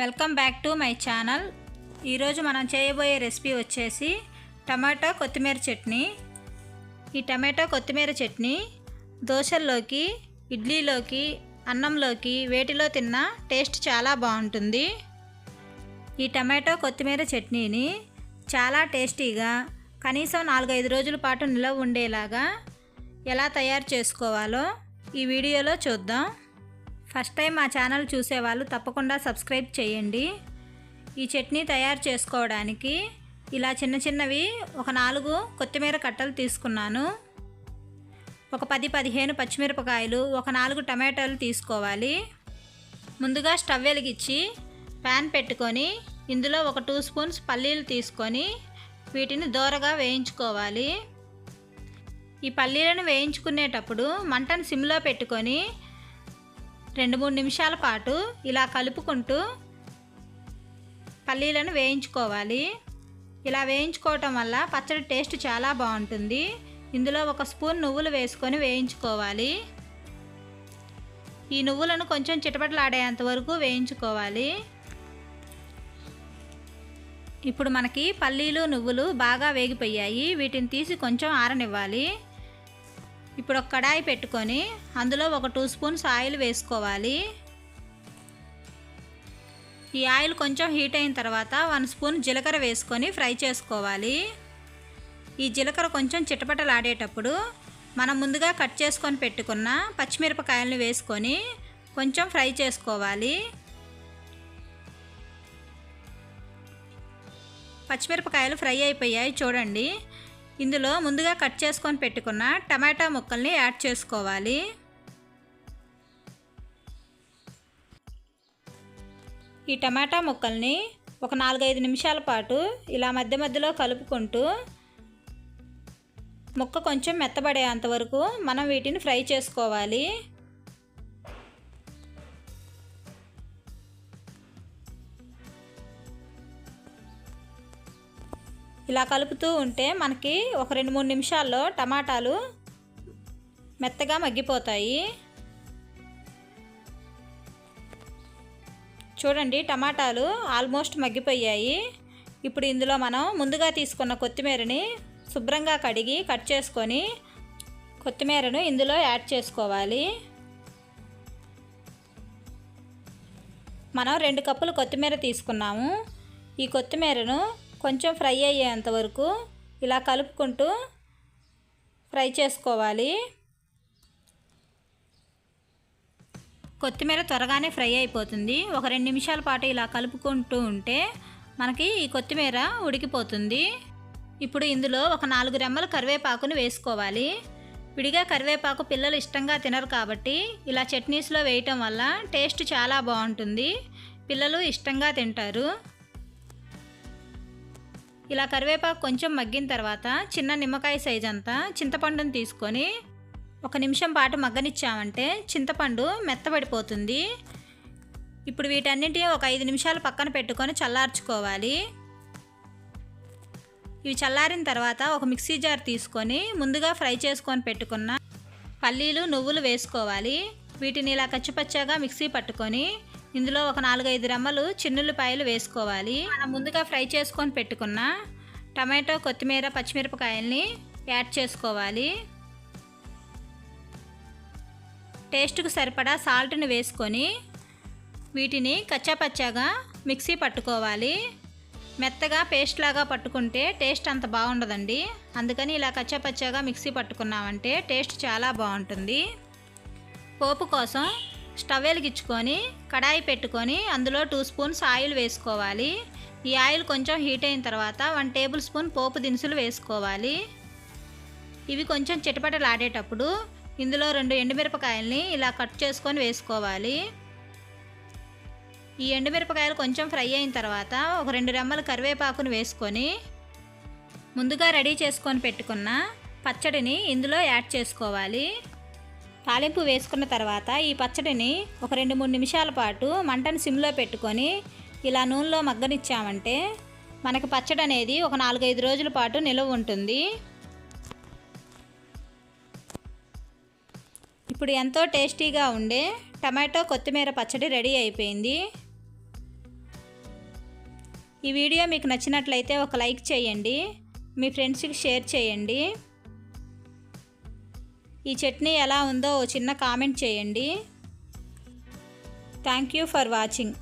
Welcome back to my channel. ఈరోజు మనం చేయబోయే రెసిపీ వచ్చేసి టమాటా కొత్తిమీర చట్నీ. ఈ టమాటా కొత్తిమీర చట్నీ దోశల్లోకి ఇడ్లీలోకి అన్నంలోకి వేటిలో తిన్నా టేస్ట్ చాలా బాగుంటుంది. ఈ టమాటో కొత్తిమీర చట్నీని చాలా టేస్టీగా కనీసం నాలుగైదు రోజుల పాటు నిలవ ఉండేలాగా ఎలా తయారు చేసుకోవాలో ఈ వీడియోలో చూద్దాం. ఫస్ట్ టైం మా ఛానల్ చూసేవాళ్ళు తప్పకుండా సబ్స్క్రైబ్ చేయండి. ఈ చట్నీ తయారు చేసుకోవడానికి ఇలా చిన్న చిన్నవి ఒక నాలుగు కొత్తిమీర కట్టలు తీసుకున్నాను. ఒక పది పదిహేను పచ్చిమిరపకాయలు ఒక నాలుగు టమాటాలు తీసుకోవాలి. ముందుగా స్టవ్ వెలిగించి ప్యాన్ పెట్టుకొని ఇందులో ఒక టూ స్పూన్స్ పల్లీలు తీసుకొని వీటిని దోరగా వేయించుకోవాలి. ఈ పల్లీలను వేయించుకునేటప్పుడు మంటను సిమ్లో పెట్టుకొని రెండు మూడు నిమిషాల పాటు ఇలా కలుపుకుంటూ పల్లీలను వేయించుకోవాలి. ఇలా వేయించుకోవటం వల్ల పచ్చడి టేస్ట్ చాలా బాగుంటుంది. ఇందులో ఒక స్పూన్ నువ్వులు వేసుకొని వేయించుకోవాలి. ఈ నువ్వులను కొంచెం చిటపటలాడేంత వరకు వేయించుకోవాలి. ఇప్పుడు మనకి పల్లీలు నువ్వులు బాగా వేగిపోయాయి. వీటిని తీసి కొంచెం ఆరనివ్వాలి. ఇప్పుడు ఒక కడాయి పెట్టుకొని అందులో ఒక టూ స్పూన్స్ ఆయిల్ వేసుకోవాలి. ఈ ఆయిల్ కొంచెం హీట్ అయిన తర్వాత వన్ స్పూన్ జీలకర్ర వేసుకొని ఫ్రై చేసుకోవాలి. ఈ జీలకర్ర కొంచెం చిటపటలాడేటప్పుడు మనం ముందుగా కట్ చేసుకొని పెట్టుకున్న పచ్చిమిరపకాయలను వేసుకొని కొంచెం ఫ్రై చేసుకోవాలి. పచ్చిమిరపకాయలు ఫ్రై అయిపోయాయి చూడండి. ఇందులో ముందుగా కట్ చేసుకొని పెట్టుకున్న టమాటా ముక్కల్ని యాడ్ చేసుకోవాలి. ఈ టమాటా ముక్కల్ని ఒక నాలుగైదు నిమిషాల పాటు ఇలా మధ్య మధ్యలో కలుపుకుంటూ ముక్క కొంచెం మెత్తబడేంత వరకు మనం వీటిని ఫ్రై చేసుకోవాలి. ఇలా కలుపుతూ ఉంటే మనకి ఒక రెండు మూడు నిమిషాల్లో టమాటాలు మెత్తగా మగ్గిపోతాయి. చూడండి టమాటాలు ఆల్మోస్ట్ మగ్గిపోయాయి. ఇప్పుడు ఇందులో మనం ముందుగా తీసుకున్న కొత్తిమీరని శుభ్రంగా కడిగి కట్ చేసుకొని కొత్తిమీరను ఇందులో యాడ్ చేసుకోవాలి. మనం రెండు కప్పులు కొత్తిమీర తీసుకున్నాము. ఈ కొత్తిమీరను కొంచెం ఫ్రై అయ్యేంత వరకు ఇలా కలుపుకుంటూ ఫ్రై చేసుకోవాలి. కొత్తిమీర త్వరగానే ఫ్రై అయిపోతుంది. ఒక రెండు నిమిషాల పాటు ఇలా కలుపుకుంటూ ఉంటే మనకి ఈ కొత్తిమీర ఉడికిపోతుంది. ఇప్పుడు ఇందులో ఒక నాలుగు రెమ్మల కరివేపాకును వేసుకోవాలి. విడిగా కరివేపాకు పిల్లలు ఇష్టంగా తినరు కాబట్టి ఇలా చట్నీస్లో వేయటం వల్ల టేస్ట్ చాలా బాగుంటుంది. పిల్లలు ఇష్టంగా తింటారు. ఇలా కరివేపాకు కొంచెం మగ్గిన తర్వాత చిన్న నిమ్మకాయ సైజ్ అంతా చింతపండును తీసుకొని ఒక నిమిషం పాటు మగ్గనిచ్చామంటే చింతపండు మెత్తబడిపోతుంది. ఇప్పుడు వీటన్నింటినీ ఒక ఐదు నిమిషాలు పక్కన పెట్టుకొని చల్లార్చుకోవాలి. ఇవి చల్లారిన తర్వాత ఒక మిక్సీ జార్ తీసుకొని ముందుగా ఫ్రై చేసుకొని పెట్టుకున్న పల్లీలు నువ్వులు వేసుకోవాలి. వీటిని ఇలా కచ్చిపచ్చగా మిక్సీ పట్టుకొని ఇందులో ఒక నాలుగైదు రెమ్మలు చిన్నుల్లిపాయలు వేసుకోవాలి. మనం ముందుగా ఫ్రై చేసుకొని పెట్టుకున్న టమాటో కొత్తిమీర పచ్చిమిరపకాయల్ని యాడ్ చేసుకోవాలి. టేస్ట్కు సరిపడా సాల్ట్ని వేసుకొని వీటిని కచ్చాపచ్చాగా మిక్సీ పట్టుకోవాలి. మెత్తగా పేస్ట్ లాగా పట్టుకుంటే టేస్ట్ అంత బాగుండదండి. అందుకని ఇలా కచ్చాపచ్చాగా మిక్సీ పట్టుకున్నామంటే టేస్ట్ చాలా బాగుంటుంది. పోపు కోసం స్టవ్ వెలిగించుకొని కడాయి పెట్టుకొని అందులో టూ స్పూన్స్ ఆయిల్ వేసుకోవాలి. ఈ ఆయిల్ కొంచెం హీట్ అయిన తర్వాత వన్ టేబుల్ స్పూన్ పోపు దినుసులు వేసుకోవాలి. ఇవి కొంచెం చిటపటలాడేటప్పుడు ఇందులో రెండు ఎండుమిరపకాయల్ని ఇలా కట్ చేసుకొని వేసుకోవాలి. ఈ ఎండుమిరపకాయలు కొంచెం ఫ్రై అయిన తర్వాత ఒక రెండు రెమ్మలు కరివేపాకును వేసుకొని ముందుగా రెడీ చేసుకొని పెట్టుకున్న పచ్చడిని ఇందులో యాడ్ చేసుకోవాలి. తాలింపు వేసుకున్న తర్వాత ఈ పచ్చడిని ఒక రెండు మూడు నిమిషాల పాటు మంటను సిమ్లో పెట్టుకొని ఇలా నూనెలో మగ్గనిచ్చామంటే మనకి పచ్చడి అనేది ఒక నాలుగైదు రోజుల పాటు నిలువ ఉంటుంది. ఇప్పుడు ఎంతో టేస్టీగా ఉండే టమాటో కొత్తిమీర పచ్చడి రెడీ అయిపోయింది. ఈ వీడియో మీకు నచ్చినట్లయితే ఒక లైక్ చేయండి మీ ఫ్రెండ్స్కి షేర్ చేయండి. ఈ చట్నీ ఎలా ఉందో ఓ చిన్న కామెంట్ చేయండి. Thank you for watching